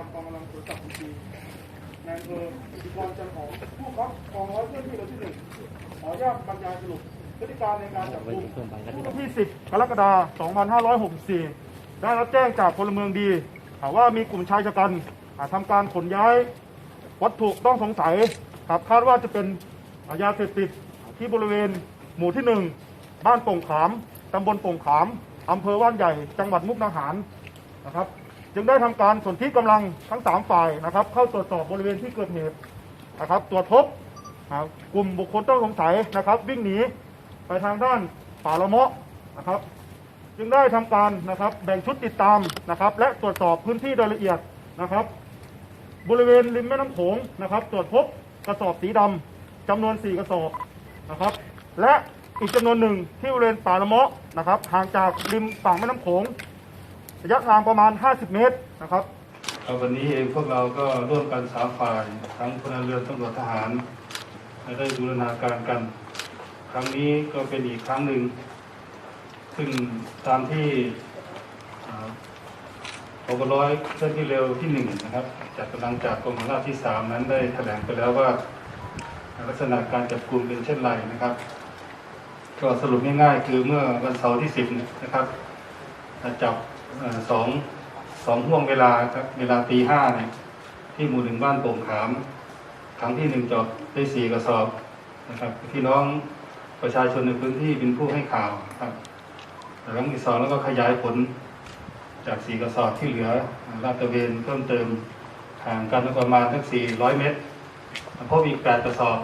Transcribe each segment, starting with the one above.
าการกองกำลังตรวจจับปีนายอำเภออิทธิพรจันหอมผู้บังคับกองร้อยเพื่อนที่เราที่หนึ่งขออนุญาตบรรยายสรุปพฤติการในการจับกุมวันที่ 10 กรกฎาคม 2564 ได้รับแจ้งจากพลเมืองดีอ่าว่ามีกลุ่มชายชะกันอ่าทำการขนย้าย วัตถุต้องสงสัยครับคาดว่าจะเป็นอายาเสพติดที่บริเวณหมู่ที่หนึ่งบ้านโป่งขามตำบลโป่งขามอำเภอว่านใหญ่ จังหวัดมุกดาหารนะครับ จึงได้ทำการสนที่กำลังทั้งสามฝ่ายนะครับ เข้าตรวจสอบบริเวณที่เกิดเหตุนะครับ ตรวจพบกลุ่มบุคคลต้องสงสัยนะครับ วิ่งหนีไปทางด้านป่าละเมาะนะครับ จึงได้ทำการนะครับแบ่งชุดติดตามนะครับ และตรวจสอบพื้นที่โดยละเอียดนะครับ บริเวณริมแม่น้ำโขงนะครับ ตรวจพบกระสอบสีดำจำนวน 4 กระสอบนะครับ และอีกจำนวนหนึ่งที่บริเวณป่าละเมาะนะครับห่างจากริมฝั่งแม่น้ำโขง ระยะทางประมาณ 50 เมตรนะครับวันนี้เองพวกเราก็ร่วมกันสามฝ่ายทั้งพลเรือนตำรวจทหารได้บูรณาการกัน ครั้งนี้ก็เป็นอีกครั้งหนึ่ง ซึ่งตามที่ปกร้อยเคลื่อนที่เร็วที่หนึ่งนะครับจากกำลังจากกรมราบที่สามนั้นได้แถลงไปแล้วว่า ลักษณะการจับกลุ่มเป็นเช่นไรนะครับ ก็สรุปง่ายๆคือเมื่อวันเสาร์ที่สิบนะครับจับ สองสองห่วงเวลาครับเวลาตีห้าเนี่ยที่หมู่หนึ่งบ้านโป่งขามครั้งที่หนึ่งจบได้สี่กระสอบนะครับพี่น้องประชาชนในพื้นที่เป็นผู้ให้ข่าวครับครั้งที่สองแล้วก็ขยายผลจากสี่กระสอบที่เหลือลาดตระเวนเพิ่มเติมห่างกันประมาณทั้งสี่ร้อยเมตรพบอีกแปดกระสอบ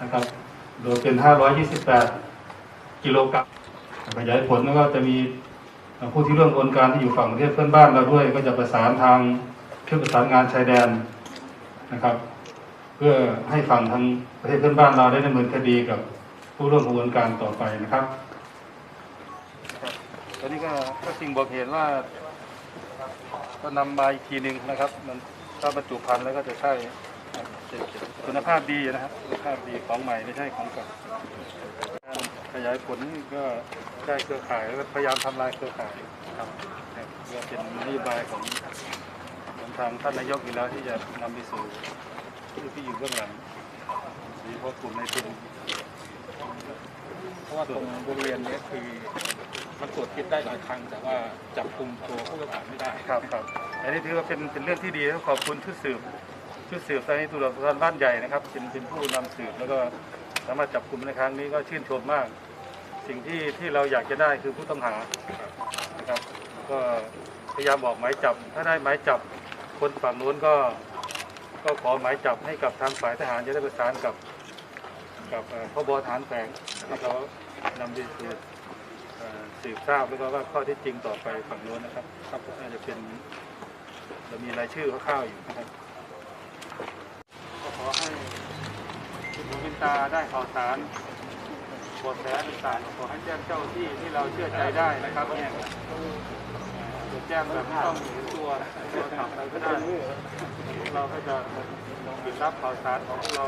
นะครับโดยเป็นห้าร้อยยี่สิบแปดกิโลกรัมขยายผลแล้วก็จะมี ผู้ที่ร่วมกระบวนการที่อยู่ฝั่งประเทศเพื่อนบ้านเราด้วย ก็จะประสานทางชุดประสานงานชายแดนนะครับ เพื่อให้ฝั่งทางประเทศเพื่อนบ้านเราได้ดำเนินคดีกับผู้ร่วมกระบวนการต่อไปนะครับตอนนี้ก็ก็สิ่งบอกเหตุว่า ก็นำมาอีกทีหนึ่งนะครับ มันถ้าบรรจุภัณฑ์แล้วก็จะใช่คุณภาพดีนะครับคุณภาพดีของใหม่ไม่ใช่ของเก่าขยายผลก็ ได้เครือข่ายแล้วก็พยายามทำลายเครือข่ายครับครับเพื่อเป็นนโยบายของของทางท่านนายกอยู่แล้วที่จะนำไปสู่ผู้ที่อยู่เบื้องหลังโดยเฉพาะกลุ่มในทุนเพราะว่าตรงบริเวณนี้คือมันตรวจคิดได้หลายครั้ง แต่ว่าจับกลุ่มตัวผู้กระทำไม่ได้ครับครับอันนี้ถือว่าเป็นเป็นเรื่องที่ดีแล้วขอบคุณชุดสืบชุดสืบสถานีตำรวจภูธรบ้านใหญ่นะครับเป็นเป็นผู้นำสืบแล้วก็สามารถจับกลุ่มในครั้งนี้ก็ชื่นชมมาก สิ่งที่ที่เราอยากจะได้คือผู้ต้องหานะครับก็พยายามออกหมายจับ ถ้าได้หมายจับคนฝั่งนู้นก็ ก็ขอหมายจับให้กับทางฝ่ายทหารจะได้ประสานกับ กับเอ่อพบฐานแฝงที่เขานำไปสืบเอ่อสืบทราบแล้วก็ว่าข้อเที่จริงต่อไปฝั่งนู้นนะครับครับน่าจะเป็นเรามีรายชื่อคร่าวๆอยู่นะครับ ก็ขอให้คุณหลวงวินตาได้ข่าวสาร บทแสต่างๆขอให้แจ้งเจ้าที่ที่เราเชื่อใจได้นะครับเนี่ยจะแจ้งแบบไม่ต้องเห็นตัวตัวขับไปก็ได้เราก็จะปิดรับข่าวสารของเรา